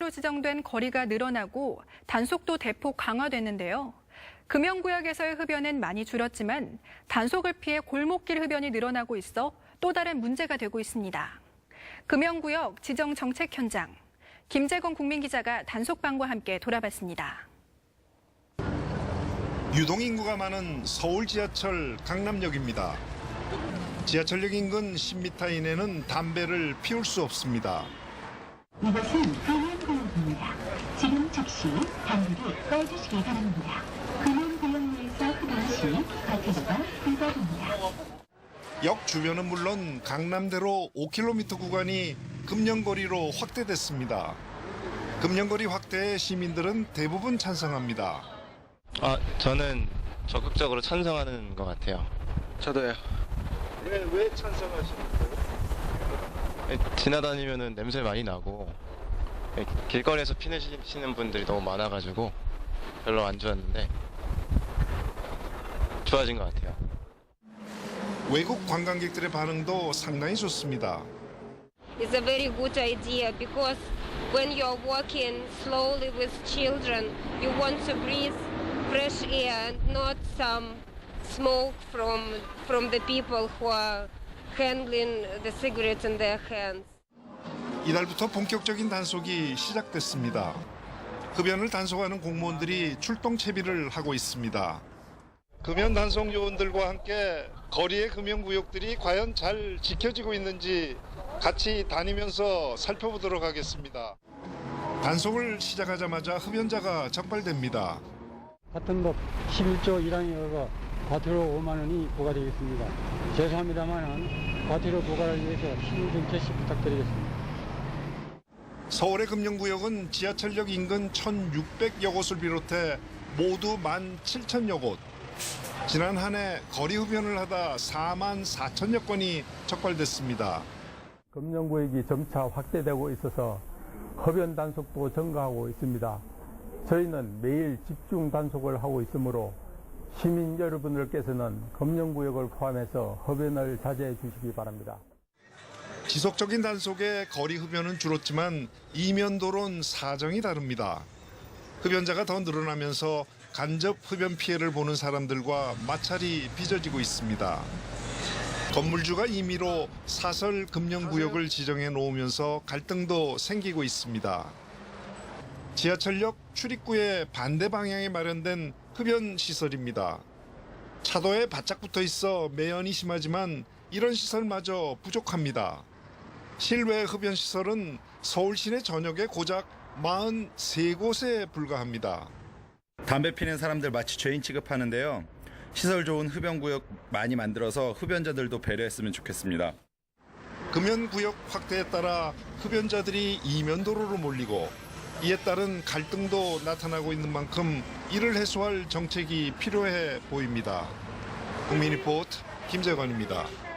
로 지정된 거리가 늘어나고 단속도 대폭 강화됐는데요. 금연구역에서의 흡연은 많이 줄었지만 단속을 피해 골목길 흡연이 늘어나고 있어 또 다른 문제가 되고 있습니다. 금연구역 지정 정책 현장 김재건 국민기자가 단속반과 함께 돌아봤습니다. 유동 인구가 많은 서울 지하철 강남역입니다. 지하철역 인근 10m 이내는 담배를 피울 수 없습니다. 이것은 금연구역입니다. 지금 즉시 담배를 꺼주시기 바랍니다. 금연구역 내에서 흡연 시 과태료가 불가합니다. 역 주변은 물론 강남대로 5km 구간이 금연거리로 확대됐습니다. 금연거리 확대에 시민들은 대부분 찬성합니다. 아, 저는 적극적으로 찬성하는 것 같아요. 저도요. 왜, 왜 찬성하시는 거예요? 예, 지나다니면은 냄새 많이 나고 예, 길거리에서 피내시는 분들이 너무 많아가지고 별로 안 좋았는데 좋아진 것 같아요. 외국 관광객들의 반응도 상당히 좋습니다. is a very good idea because when you're walking slowly with children, you want to breathe fresh air and not some smoke from from the people who are handling the cigarettes in their hands. 이달부터 본격적인 단속이 시작됐습니다. 흡연을 단속하는 공무원들이 출동 채비를 하고 있습니다. 금연 단속 요원들과 함께 거리의 금연 구역들이 과연 잘 지켜지고 있는지 같이 다니면서 살펴보도록 하겠습니다. 단속을 시작하자마자 흡연자가 적발됩니다. 같은 법 11조 1항에 과태료 5만 원이 부과되겠습니다. 죄송합니다만 과태료 부과를 위해서 시민 좀 개시 부탁드리겠습니다. 서울의 금연구역은 지하철역 인근 1,600여 곳을 비롯해 모두 17,000여 곳. 지난 한 해 거리 흡연을 하다 4만 4천여 건이 적발됐습니다. 금연구역이 점차 확대되고 있어서 흡연 단속도 증가하고 있습니다. 저희는 매일 집중 단속을 하고 있으므로 시민 여러분들께서는 금연구역을 포함해서 흡연을 자제해 주시기 바랍니다. 지속적인 단속에 거리 흡연은 줄었지만 이면도론 사정이 다릅니다. 흡연자가 더 늘어나면서 간접 흡연 피해를 보는 사람들과 마찰이 빚어지고 있습니다. 건물주가 임의로 사설 금연구역을 지정해 놓으면서 갈등도 생기고 있습니다. 지하철역 출입구의 반대 방향에 마련된 흡연 시설입니다. 차도에 바짝 붙어 있어 매연이 심하지만 이런 시설마저 부족합니다. 실외 흡연 시설은 서울 시내 전역에 고작 43곳에 불과합니다. 담배 피는 사람들 마치 죄인 취급하는데요. 시설 좋은 흡연 구역 많이 만들어서 흡연자들도 배려했으면 좋겠습니다. 금연 구역 확대에 따라 흡연자들이 이면 도로로 몰리고 이에 따른 갈등도 나타나고 있는 만큼 이를 해소할 정책이 필요해 보입니다. 국민리포트 김재관입니다.